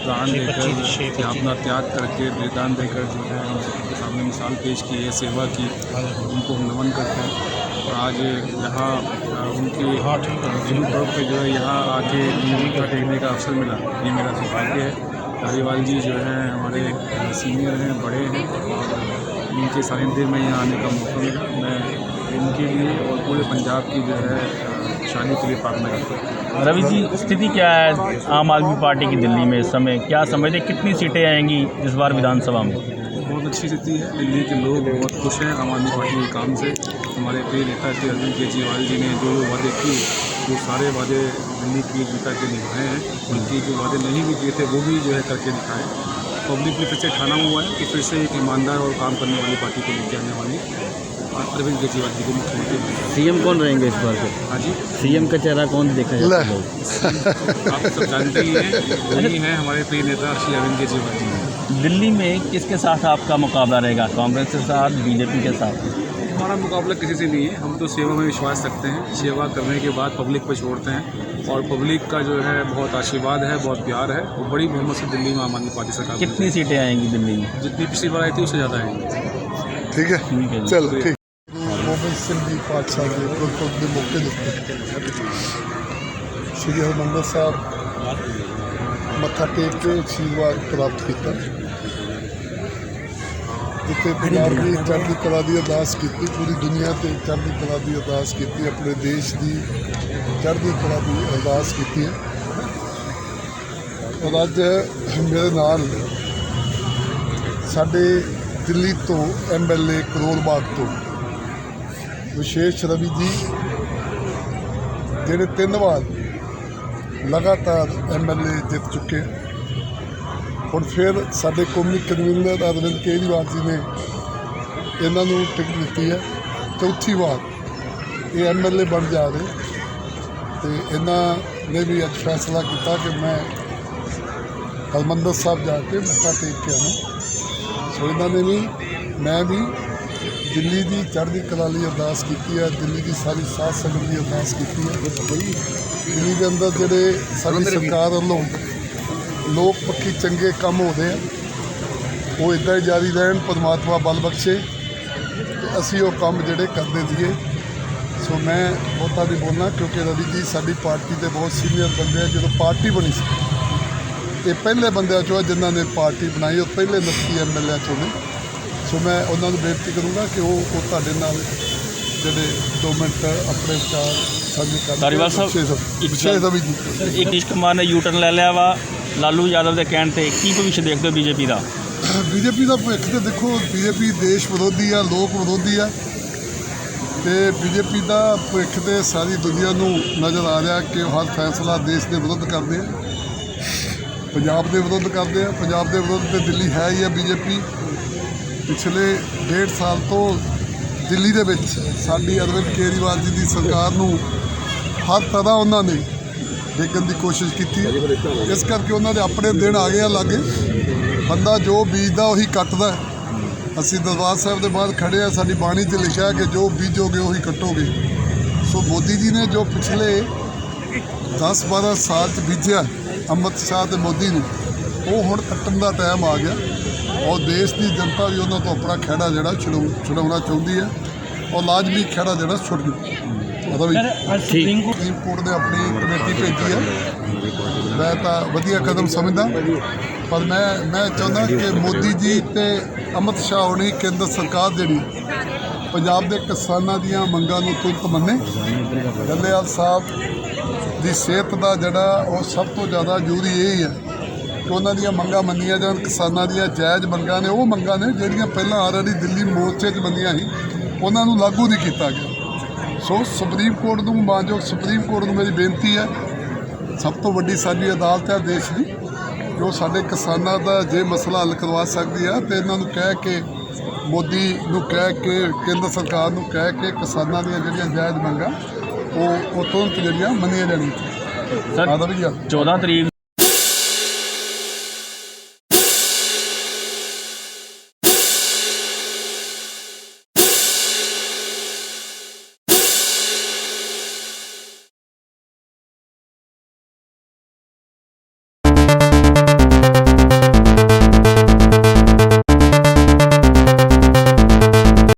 बलिदान देकर कि अपना त्याग करके बलिदान देकर जो है हम सबके सामने मिसाल पेश की है सेवा की उनको हम नमन करते हैं और आज यहाँ उनकी जुलूम पर्व पे जो है यहाँ आके मत्था टेकने का अवसर मिला ये मेरा सौभाग्य है धारीवाल जी जो हैं हमारे सीनियर हैं बड़े हैं और इनके सानिध्य में यहाँ आने का मौका मिला मैं इनके लिए और पूरे पंजाब की जो है अ, शानी के लिए प्रार्थना करता हूँ। रवि जी स्थिति क्या है आम आदमी पार्टी की दिल्ली में इस समय? क्या समझते कितनी सीटें आएँगी इस बार विधानसभा में? बहुत अच्छी स्थिति है। दिल्ली के लोग बहुत खुश हैं आम आदमी पार्टी के काम से। हमारे प्रिय नेता श्री अरविंद केजरीवाल जी ने जो वादे किए वो सारे वादे दिल्ली की जनता के निभाए हैं। उनकी जो वादे नहीं भी किए थे वो भी जो है करके दिखाए। पब्लिक भी फिर से ठाना हुआ है कि फिर से एक ईमानदार और काम करने वाली पार्टी को लेके आने वाली। अरविंद केजरीवाल जी को मुख्यमंत्री सीएम कौन रहेंगे इस बार हाँ जी। सीएम का चेहरा कौन देखा जाए आप सब जानते ही हैं वही हैं हमारे प्रिय नेता श्री अरविंद केजरीवाल जी। दिल्ली में किसके साथ आपका मुकाबला रहेगा? कांग्रेस के साथ बीजेपी के साथ? हमारा मुकाबला किसी से नहीं है। हम तो सेवा में विश्वास रखते हैं। सेवा करने के बाद पब्लिक पर छोड़ते हैं और पब्लिक का जो है बहुत आशीर्वाद है बहुत प्यार है। और बड़ी बहुमत से दिल्ली में आम आदमी पार्टी सरकार कितनी सीटें आएँगी दिल्ली में? जितनी पिछली बार आई थी उससे ज़्यादा आएँगी। ठीक है। चलो ठीक। ਸਿੰਘ ਪਾਤਸ਼ਾਹ ਦੇ ਗੁਰਪੁਰਬ ਦੇ ਮੌਕੇ ਦਿੱਤੇ ਸ੍ਰੀ ਹਰਿਮੰਦਰ ਸਾਹਿਬ ਮੱਥਾ ਟੇਕ ਕੇ ਆਸ਼ੀਰਵਾਦ ਪ੍ਰਾਪਤ ਕੀਤਾ। ਜਿੱਥੇ ਪੰਜਾਬ ਦੀ ਚੜ੍ਹਦੀ ਕਲਾ ਦੀ ਅਰਦਾਸ ਕੀਤੀ, ਪੂਰੀ ਦੁਨੀਆ ਤੇ ਚੜ੍ਹਦੀ ਕਲਾ ਦੀ ਅਰਦਾਸ ਕੀਤੀ, ਆਪਣੇ ਦੇਸ਼ ਦੀ ਚੜ੍ਹਦੀ ਕਲਾ ਦੀ ਅਰਦਾਸ ਕੀਤੀ ਹੈ। ਔਰ ਅੱਜ ਮੇਰੇ ਨਾਲ ਸਾਡੇ ਦਿੱਲੀ ਤੋਂ ਐਮਐਲਏ ਕਰੋਲ ਬਾਗ ਤੋਂ ਵਿਸ਼ੇਸ਼ ਰਵੀ ਜੀ, ਜਿਹੜੇ ਤਿੰਨ ਵਾਰ ਲਗਾਤਾਰ ਐਮਐਲਏ ਜਿੱਤ ਚੁੱਕੇ ਹੁਣ ਫਿਰ ਸਾਡੇ ਕੌਮੀ ਕਨਵੀਨਰ ਅਰਵਿੰਦ ਕੇਜਰੀਵਾਲ ਜੀ ਨੇ ਇਹਨਾਂ ਨੂੰ ਟਿਕਟ ਦਿੱਤੀ ਹੈ। ਚੌਥੀ ਵਾਰ ਇਹ ਐਮਐਲਏ ਬਣ ਜਾ ਰਹੇ। ਤੇ ਇਹਨਾਂ ਨੇ ਵੀ ਅੱਜ ਫੈਸਲਾ ਕੀਤਾ ਕਿ ਮੈਂ ਹਰਮੰਦਰ ਸਾਹਿਬ ਜਾ ਕੇ ਮੱਥਾ ਟੇਕ ਕੇ ਆਵਾਂ। ਸੋ ਇਹਨਾਂ ਨੇ ਵੀ, ਮੈਂ ਵੀ ਦਿੱਲੀ ਦੀ ਚੜ੍ਹਦੀ ਕਲਾ ਲਈ ਅਰਦਾਸ ਕੀਤੀ ਹੈ ਦਿੱਲੀ ਦੀ ਸਾਰੀ ਸਾਧ ਸੰਗਤ ਦੀ ਅਰਦਾਸ ਕੀਤੀ ਹੈ। ਦਿੱਲੀ ਦੇ ਅੰਦਰ ਜਿਹੜੇ ਸਾਡੀ ਸਰਕਾਰ ਵੱਲੋਂ ਲੋਕ ਪੱਖੀ ਚੰਗੇ ਕੰਮ ਹੋ ਰਹੇ ਆ ਉਹ ਇਦਾਂ ਹੀ ਜਾਰੀ ਰਹਿਣ ਪਰਮਾਤਮਾ ਬਲ ਬਖਸ਼ੇ ਤੇ ਅਸੀਂ ਉਹ ਕੰਮ ਜਿਹੜੇ ਕਰਦੇ ਸੀਗੇ। ਸੋ ਮੈਂ ਬਹੁਤਾ ਨਹੀਂ ਬੋਲਣਾ ਕਿਉਂਕਿ ਰਵੀ ਜੀ ਸਾਡੀ ਪਾਰਟੀ ਦੇ ਬਹੁਤ ਸੀਨੀਅਰ ਬੰਦੇ ਆ ਜਦੋਂ ਪਾਰਟੀ ਬਣੀ ਸੀ ਇਹ ਪਹਿਲੇ ਬੰਦਿਆਂ ਚੋਂ ਜਿਨ੍ਹਾਂ ਨੇ ਪਾਰਟੀ ਬਣਾਈ ਉਹ ਪਹਿਲੇ 29 ਐਮਐਲਏ ਚੋਂ ਨੇ। ਸੋ ਮੈਂ ਉਹਨਾਂ ਨੂੰ ਬੇਨਤੀ ਕਰੂੰਗਾ ਕਿ ਉਹ ਉਹ ਤੁਹਾਡੇ ਨਾਲ ਜਿਹੜੇ 2 ਮਿੰਟ ਆਪਣੇ ਵਿਚਾਰ ਸਾਂਝੇ ਕਰਨ ਧਾਰੀਵਾਲ ਸਾਹਿਬ, ਵਿਸ਼ੇਸ਼ ਰਵੀ ਜੀ ਇੱਕ ਕੁਮਾਰ ਨੇ ਯੂ ਟਰਨ ਲੈ ਲਿਆ ਵਾ। ਲਾਲੂ ਯਾਦਵ ਦੇ ਕਹਿਣ ਤੇ ਕੀ ਭਵਿੱਖ ਦੇਖਦੇ ਹੋ ਬੀਜੇਪੀ ਦਾ? ਬੀਜੇਪੀ ਦਾ ਭਵਿੱਖ ਤੇ ਦੇਖੋ ਬੀਜੇਪੀ ਦੇਸ਼ ਵਿਰੋਧੀ ਆ ਲੋਕ ਵਿਰੋਧੀ ਆ। ਤੇ ਬੀਜੇਪੀ ਦਾ ਭਵਿੱਖ ਤੇ ਸਾਰੀ ਦੁਨੀਆ ਨੂੰ ਨਜ਼ਰ ਆ ਰਿਹਾ ਕਿ ਉਹ ਹਰ ਫੈਸਲਾ ਦੇਸ਼ ਦੇ ਵਿਰੁੱਧ ਕਰਦੇ ਆ। ਪੰਜਾਬ ਦੇ ਵਿਰੁੱਧ ਕਰਦੇ ਆ। ਪੰਜਾਬ ਦੇ ਵਿਰੁੱਧ ਤੇ ਦਿੱਲੀ ਹੈ ਹੀ ਆ ਬੀਜੇਪੀ। ਪਿਛਲੇ ਡੇਢ ਸਾਲ ਤੋਂ ਦਿੱਲੀ ਦੇ ਵਿੱਚ ਸਾਡੀ ਅਰਵਿੰਦ ਕੇਜਰੀਵਾਲ ਜੀ ਦੀ ਸਰਕਾਰ ਨੂੰ ਹਰ ਤਰ੍ਹਾਂ ਉਹਨਾਂ ਨੇ ਡੇਗਣ ਦੀ ਕੋਸ਼ਿਸ਼ ਕੀਤੀ। ਇਸ ਕਰਕੇ ਉਹਨਾਂ ਦੇ ਆਪਣੇ ਦਿਨ ਆ ਗਏ ਆ ਲਾਗੇ। ਬੰਦਾ ਜੋ ਬੀਜਦਾ ਉਹੀ ਕੱਟਦਾ। ਅਸੀਂ ਦਰਬਾਰ ਸਾਹਿਬ ਦੇ ਬਾਹਰ ਖੜੇ ਆ, ਸਾਡੀ ਬਾਣੀ 'ਚ ਲਿਖਿਆ ਕਿ ਜੋ ਬੀਜੋਗੇ ਉਹੀ ਕੱਟੋਗੇ। ਸੋ ਮੋਦੀ ਜੀ ਨੇ ਜੋ ਪਿਛਲੇ 10-12 ਸਾਲ 'ਚ ਬੀਜਿਆ ਅੰਮ੍ਰਿਤ ਸ਼ਾਹ ਤੇ ਮੋਦੀ ਨੂੰ, ਉਹ ਹੁਣ ਕੱਟਣ ਦਾ ਟਾਈਮ ਆ ਗਿਆ। ਔਰ ਦੇਸ਼ ਦੀ ਜਨਤਾ ਵੀ ਉਹਨਾਂ ਤੋਂ ਆਪਣਾ ਖਹਿੜਾ ਜਿਹੜਾ ਛੁਡਾਉ- ਛੁਡਾਉਣਾ ਚਾਹੁੰਦੀ ਹੈ। ਔਰ ਲਾਜ਼ਮੀ ਖਹਿੜਾ ਜਿਹੜਾ ਛੁੱਟ ਜੂ। ਵੀ ਸੁਪਰੀਮ ਕੋਰਟ ਨੇ ਆਪਣੀ ਕਮੇਟੀ ਭੇਜੀ ਹੈ। ਮੈਂ ਤਾਂ ਵਧੀਆ ਕਦਮ ਸਮਝਦਾ। ਪਰ ਮੈਂ ਮੈਂ ਚਾਹੁੰਦਾ ਕਿ ਮੋਦੀ ਜੀ ਤੇ ਅਮਿਤ ਸ਼ਾਹ ਹੋਣੀ ਕੇਂਦਰ ਸਰਕਾਰ ਜਿਹੜੀ ਪੰਜਾਬ ਦੇ ਕਿਸਾਨਾਂ ਦੀਆਂ ਮੰਗਾਂ ਨੂੰ ਤੁਰੰਤ ਮੰਨੇ। ਡੱਲੇਵਾਲ ਸਾਹਿਬ ਦੀ ਸਿਹਤ ਦਾ ਜਿਹੜਾ ਉਹ ਸਭ ਤੋਂ ਜ਼ਿਆਦਾ ਜ਼ਰੂਰੀ ਇਹ ਹੀ ਹੈ ਕਿ ਉਹਨਾਂ ਦੀਆਂ ਮੰਗਾਂ ਮੰਨੀਆਂ ਜਾਣ ਕਿਸਾਨਾਂ ਦੀਆਂ ਜਾਇਜ਼ ਮੰਗਾਂ ਨੇ ਉਹ ਮੰਗਾਂ ਨੇ ਜਿਹੜੀਆਂ ਪਹਿਲਾਂ ਆਲਰੇਡੀ ਦਿੱਲੀ ਮੋਰਚੇ 'ਚ ਬੰਦੀਆਂ ਸੀ ਉਹਨਾਂ ਨੂੰ ਲਾਗੂ ਨਹੀਂ ਕੀਤਾ ਗਿਆ। ਸੋ ਸੁਪਰੀਮ ਕੋਰਟ ਨੂੰ ਮਾਨਯੋਗ ਸੁਪਰੀਮ ਕੋਰਟ ਨੂੰ ਮੇਰੀ ਬੇਨਤੀ ਹੈ ਸਭ ਤੋਂ ਵੱਡੀ ਸਾਡੀ ਅਦਾਲਤ ਹੈ ਦੇਸ਼ ਦੀ ਜੋ ਸਾਡੇ ਕਿਸਾਨਾਂ ਦਾ ਜੇ ਮਸਲਾ ਹੱਲ ਕਰਵਾ ਸਕਦੀ ਹੈ ਤੇ ਇਹਨਾਂ ਨੂੰ ਕਹਿ ਕੇ ਮੋਦੀ ਨੂੰ ਕਹਿ ਕੇ ਕੇਂਦਰ ਸਰਕਾਰ ਨੂੰ ਕਹਿ ਕੇ ਕਿਸਾਨਾਂ ਦੀਆਂ ਜਿਹੜੀਆਂ ਜਾਇਜ਼ ਮੰਗਾਂ ਉਹ ਉਹ ਤੁਰੰਤ ਜਿਹੜੀਆਂ ਮੰਨੀਆਂ ਜਾਣਗੀਆਂ। ਸਰ ਆਦਾ ਵੀ ਜੀ 14 ਤਰੀਕ